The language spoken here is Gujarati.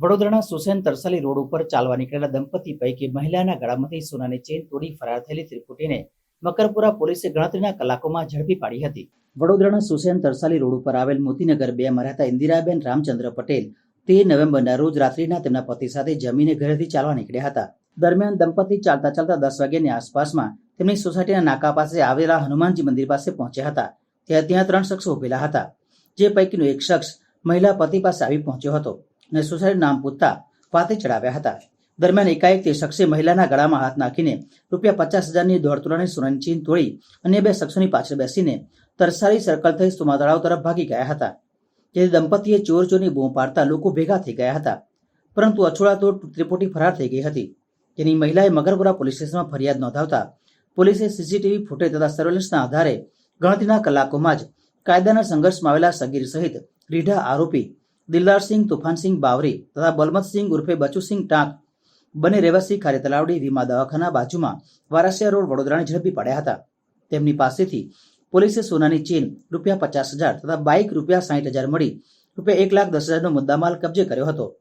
વડોદરાના સુસેન તરસાલી રોડ ઉપર ચાલવા નીકળેલા દંપતી પૈકી મહિલાના ગળામાંથી સોનાની ચેન તોડી ફરાર થયેલી ત્રિપુટીને મકરપુરા પોલીસે ગણતરીના કલાકોમાં ઝડપી પાડી હતી. વડોદરાના સુસેન તરસાલી રોડ ઉપર આવેલ મોતીનગર બે રહેતા ઇન્દિરાબેન રામચંદ્ર પટેલ તેર નવેમ્બરના રોજ રાત્રિના તેમના પતિ સાથે જમીને ઘરેથી ચાલવા નીકળ્યા હતા. દરમિયાન દંપતી ચાલતા ચાલતા દસ વાગ્યાની આસપાસમાં તેમની સોસાયટીના નાકા પાસે આવેલા હનુમાનજી મંદિર પાસે પહોંચ્યા હતા. ત્યાં ત્યાં ત્રણ શખ્સો ઉભેલા હતા. જે પૈકીનો એક શખ્સ મહિલા પતિ પાસે આવી પહોંચ્યો હતો. અને સુસાઇડ નામ પૂછતા ફાતે ચડાવ્યા હતા. દરમિયાન એકાએક તે શખ્સે મહિલાના ગળામાં હાથ નાખીને રૂપિયા પચાસ હજારની દોઢતોલાની સોનાની તોડી અન્ય બે શખ્સોની પાછળ બેસીને તરસારી સર્કલ થઈ સુમા તળાવ તરફ ભાગી ગયા હતા. જેથી દંપતીએ ચોર ચોરની બૂમ પાડતા લોકો ભેગા થઈ ગયા હતા. પરંતુ અછોડા તો ત્રિપોટી ફરાર થઈ ગઈ હતી. જેની મહિલાએ મગરપુરા પોલીસ સ્ટેશનમાં ફરિયાદ નોંધાવતા પોલીસે સીસીટીવી ફૂટેજ તથા સર્વેલન્સના આધારે ગણતરીના કલાકોમાં જ કાયદાના સંઘર્ષમાં આવેલા સગીર સહિત રીઢા આરોપી દિલદારસિંહ તુફાનસિંહ બાવરી તથા બલમતસિંહ ઉર્ફે બચુસિંહ ટાંક બંને રહેવાસી ખારી તલાવડી, વીમા દવાખાના બાજુમાં વારાસિયા રોડ, વડોદરાને ઝડપી પાડ્યા હતા. તેમની પાસેથી પોલીસે સોનાની ચેન રૂપિયા પચાસ હજાર તથા બાઇક રૂપિયા સાઠ હજાર મળી રૂપિયા એક લાખ દસ હજારનો મુદ્દામાલ કબજે કર્યો હતો.